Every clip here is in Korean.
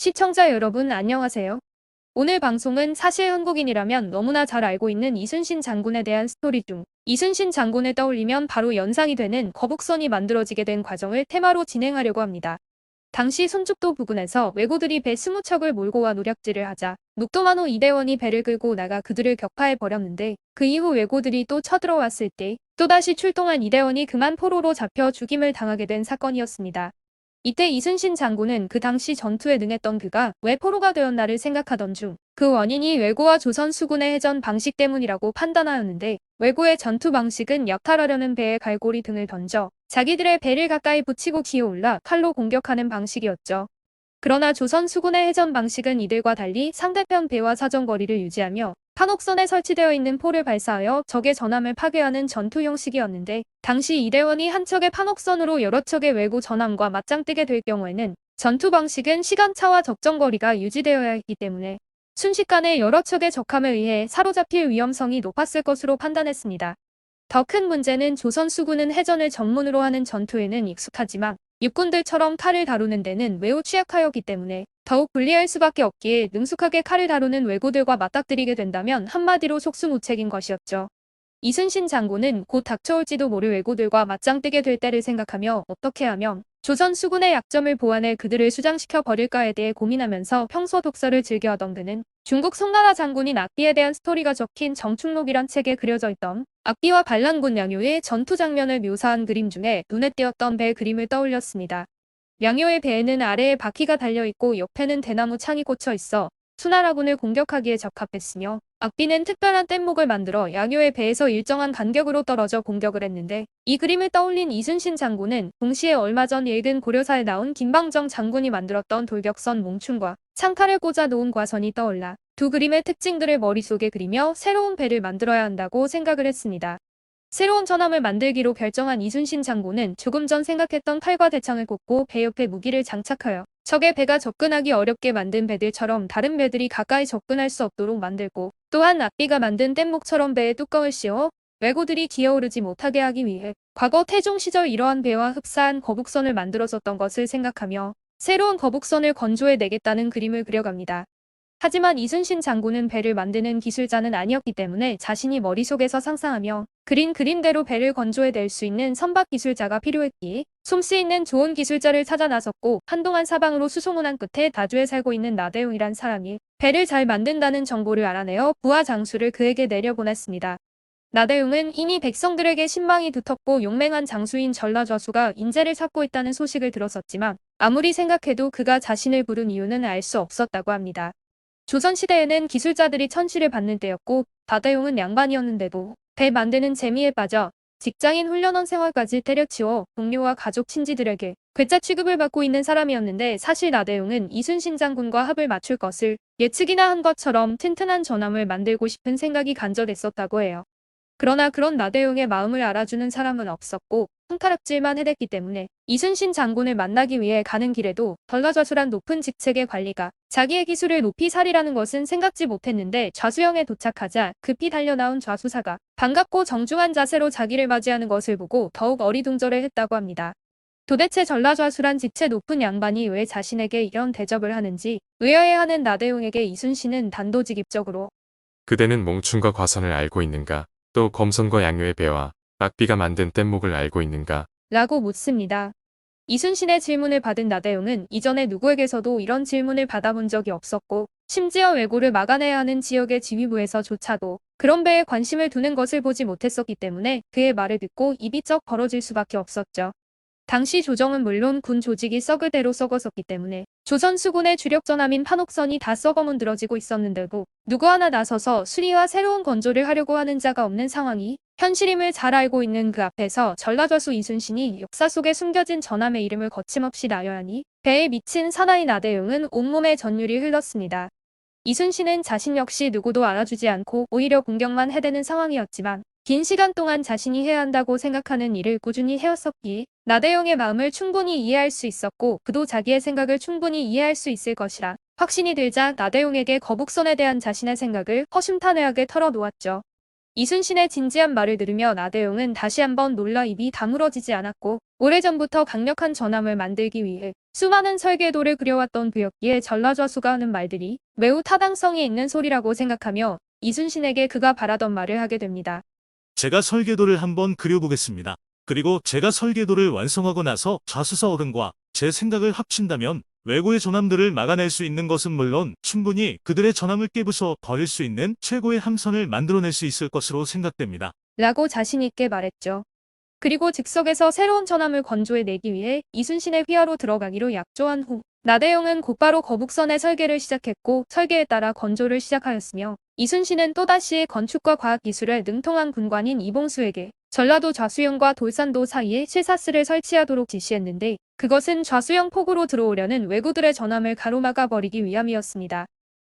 시청자 여러분 안녕하세요. 오늘 방송은 사실 한국인이라면 너무나 잘 알고 있는 이순신 장군에 대한 스토리 중 이순신 장군을 떠올리면 바로 연상이 되는 거북선이 만들어지게 된 과정을 테마로 진행하려고 합니다. 당시 손죽도 부근에서 왜구들이 배 20척을 몰고 와 노략질을 하자 녹도만호 이대원이 배를 끌고 나가 그들을 격파해 버렸는데 그 이후 왜구들이 또 쳐들어왔을 때 또다시 출동한 이대원이 그만 포로로 잡혀 죽임을 당하게 된 사건이었습니다. 이때 이순신 장군은 그 당시 전투에 능했던 그가 왜 포로가 되었나를 생각하던 중 그 원인이 왜구와 조선 수군의 해전 방식 때문이라고 판단하였는데 왜구의 전투 방식은 약탈하려는 배에 갈고리 등을 던져 자기들의 배를 가까이 붙이고 기어올라 칼로 공격하는 방식이었죠. 그러나 조선 수군의 해전 방식은 이들과 달리 상대편 배와 사정거리를 유지하며 판옥선에 설치되어 있는 포를 발사하여 적의 전함을 파괴하는 전투 형식이었는데 당시 이대원이 한 척의 판옥선으로 여러 척의 외구 전함과 맞짱뜨게 될 경우에는 전투 방식은 시간차와 적정거리가 유지되어야 했기 때문에 순식간에 여러 척의 적함에 의해 사로잡힐 위험성이 높았을 것으로 판단했습니다. 더 큰 문제는 조선 수군은 해전을 전문으로 하는 전투에는 익숙하지만 육군들처럼 칼을 다루는 데는 매우 취약하였기 때문에 더욱 불리할 수밖에 없기에 능숙하게 칼을 다루는 왜구들과 맞닥뜨리게 된다면 한마디로 속수무책인 것이었죠. 이순신 장군은 곧 닥쳐올지도 모를 왜구들과 맞짱뜨게 될 때를 생각하며 어떻게 하면 조선 수군의 약점을 보완해 그들을 수장시켜 버릴까에 대해 고민하면서 평소 독서를 즐겨하던 그는 중국 송나라 장군인 악비에 대한 스토리가 적힌 정충록이란 책에 그려져 있던 악비와 반란군 양요의 전투 장면을 묘사한 그림 중에 눈에 띄었던 배 그림을 떠올렸습니다. 양요의 배에는 아래에 바퀴가 달려있고 옆에는 대나무 창이 꽂혀 있어 수나라군을 공격하기에 적합했으며 악비는 특별한 뗏목을 만들어 양요의 배에서 일정한 간격으로 떨어져 공격을 했는데 이 그림을 떠올린 이순신 장군은 동시에 얼마 전 읽은 고려사에 나온 김방정 장군이 만들었던 돌격선 몽춘과 창칼을 꽂아 놓은 과선이 떠올라 두 그림의 특징들을 머릿속에 그리며 새로운 배를 만들어야 한다고 생각을 했습니다. 새로운 전함을 만들기로 결정한 이순신 장군은 조금 전 생각했던 칼과 대창을 꽂고 배 옆에 무기를 장착하여 적의 배가 접근하기 어렵게 만든 배들처럼 다른 배들이 가까이 접근할 수 없도록 만들고 또한 앞비가 만든 뗏목처럼 배에 뚜껑을 씌워 왜고들이 기어오르지 못하게 하기 위해 과거 태종 시절 이러한 배와 흡사한 거북선을 만들어졌던 것을 생각하며 새로운 거북선을 건조해 내겠다는 그림을 그려갑니다. 하지만 이순신 장군은 배를 만드는 기술자는 아니었기 때문에 자신이 머릿속에서 상상하며 그린 그림대로 배를 건조해낼 수 있는 선박 기술자가 필요했기에 솜씨 있는 좋은 기술자를 찾아 나섰고 한동안 사방으로 수소문한 끝에 다주에 살고 있는 나대웅이란 사람이 배를 잘 만든다는 정보를 알아내어 부하 장수를 그에게 내려보냈습니다. 나대웅은 이미 백성들에게 신망이 두텁고 용맹한 장수인 전라좌수가 인재를 찾고 있다는 소식을 들었었지만 아무리 생각해도 그가 자신을 부른 이유는 알 수 없었다고 합니다. 조선시대에는 기술자들이 천시를 받는 때였고 다대용은 양반이었는데도 배 만드는 재미에 빠져 직장인 훈련원 생활까지 때려치워 동료와 가족 친지들에게 괴짜 취급을 받고 있는 사람이었는데 사실 나대용은 이순신 장군과 합을 맞출 것을 예측이나 한 것처럼 튼튼한 전함을 만들고 싶은 생각이 간절했었다고 해요. 그러나 그런 나대용의 마음을 알아주는 사람은 없었고 손가락질만 해댔기 때문에 이순신 장군을 만나기 위해 가는 길에도 전라좌수란 높은 직책의 관리가 자기의 기술을 높이 살이라는 것은 생각지 못했는데 좌수영에 도착하자 급히 달려나온 좌수사가 반갑고 정중한 자세로 자기를 맞이하는 것을 보고 더욱 어리둥절해 했다고 합니다. 도대체 전라좌수란 직체 높은 양반이 왜 자신에게 이런 대접을 하는지 의아해하는 나대용에게 이순신은 단도직입적으로 그대는 몽춘과 과선을 알고 있는가? 또 검선과 양요의 배와 악비가 만든 뗏목을 알고 있는가? 라고 묻습니다. 이순신의 질문을 받은 나대용은 이전에 누구에게서도 이런 질문을 받아본 적이 없었고 심지어 왜고를 막아내야 하는 지역의 지휘부에서조차도 그런 배에 관심을 두는 것을 보지 못했었기 때문에 그의 말을 듣고 입이 쩍 벌어질 수밖에 없었죠. 당시 조정은 물론 군 조직이 썩을 대로 썩었었기 때문에 조선 수군의 주력 전함인 판옥선이 다 썩어 문드러지고 있었는데도 누구 하나 나서서 수리와 새로운 건조를 하려고 하는 자가 없는 상황이 현실임을 잘 알고 있는 그 앞에서 전라좌수 이순신이 역사 속에 숨겨진 전함의 이름을 거침없이 나열하니 배에 미친 사나이 나대용은 온몸에 전율이 흘렀습니다. 이순신은 자신 역시 누구도 알아주지 않고 오히려 공격만 해대는 상황이었지만 긴 시간 동안 자신이 해야 한다고 생각하는 일을 꾸준히 해왔었기에 나대용의 마음을 충분히 이해할 수 있었고 그도 자기의 생각을 충분히 이해할 수 있을 것이라 확신이 들자 나대용에게 거북선에 대한 자신의 생각을 허심탄회하게 털어놓았죠. 이순신의 진지한 말을 들으며 나대용은 다시 한번 놀라 입이 다물어지지 않았고 오래전부터 강력한 전함을 만들기 위해 수많은 설계도를 그려왔던 그였기에 전라좌수가 하는 말들이 매우 타당성이 있는 소리라고 생각하며 이순신에게 그가 바라던 말을 하게 됩니다. 제가 설계도를 한번 그려보겠습니다. 그리고 제가 설계도를 완성하고 나서 좌수사 어른과 제 생각을 합친다면 외고의 전함들을 막아낼 수 있는 것은 물론 충분히 그들의 전함을 깨부숴 버릴 수 있는 최고의 함선을 만들어낼 수 있을 것으로 생각됩니다. 라고 자신있게 말했죠. 그리고 즉석에서 새로운 전함을 건조해내기 위해 이순신의 휘하로 들어가기로 약조한 후 나대용은 곧바로 거북선의 설계를 시작했고 설계에 따라 건조를 시작하였으며 이순신은 또다시 건축과 과학기술에 능통한 군관인 이봉수에게 전라도 좌수영과 돌산도 사이에 실사스를 설치하도록 지시했는데 그것은 좌수영 폭으로 들어오려는 왜구들의 전함을 가로막아 버리기 위함이었습니다.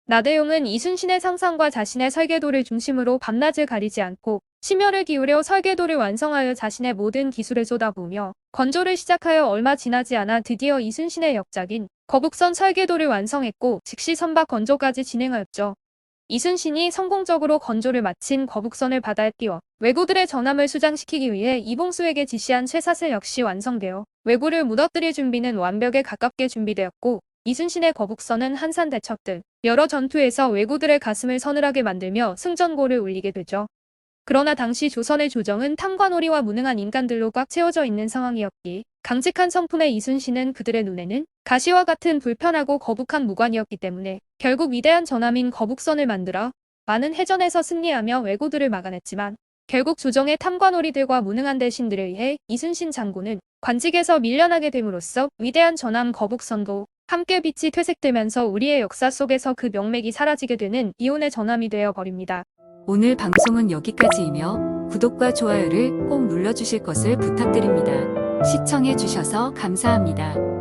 나대용은 이순신의 상상과 자신의 설계도를 중심으로 밤낮을 가리지 않고 심혈을 기울여 설계도를 완성하여 자신의 모든 기술을 쏟아부으며 건조를 시작하여 얼마 지나지 않아 드디어 이순신의 역작인 거북선 설계도를 완성했고 즉시 선박 건조까지 진행하였죠. 이순신이 성공적으로 건조를 마친 거북선을 바다에 띄워 왜구들의 전함을 수장시키기 위해 이봉수에게 지시한 쇠사슬 역시 완성되어 왜구를 무너뜨릴 준비는 완벽에 가깝게 준비되었고 이순신의 거북선은 한산 대첩 등 여러 전투에서 왜구들의 가슴을 서늘하게 만들며 승전고를 울리게 되죠. 그러나 당시 조선의 조정은 탐관오리와 무능한 인간들로 꽉 채워져 있는 상황이었기에 강직한 성품의 이순신은 그들의 눈에는 가시와 같은 불편하고 거북한 무관이었기 때문에 결국 위대한 전함인 거북선을 만들어 많은 해전에서 승리하며 왜구들을 막아냈지만 결국 조정의 탐관오리들과 무능한 대신들에 의해 이순신 장군은 관직에서 밀려나게 됨으로써 위대한 전함 거북선도 함께 빛이 퇴색되면서 우리의 역사 속에서 그 명맥이 사라지게 되는 이혼의 전함이 되어 버립니다. 오늘 방송은 여기까지이며 구독과 좋아요를 꼭 눌러주실 것을 부탁드립니다. 시청해주셔서 감사합니다.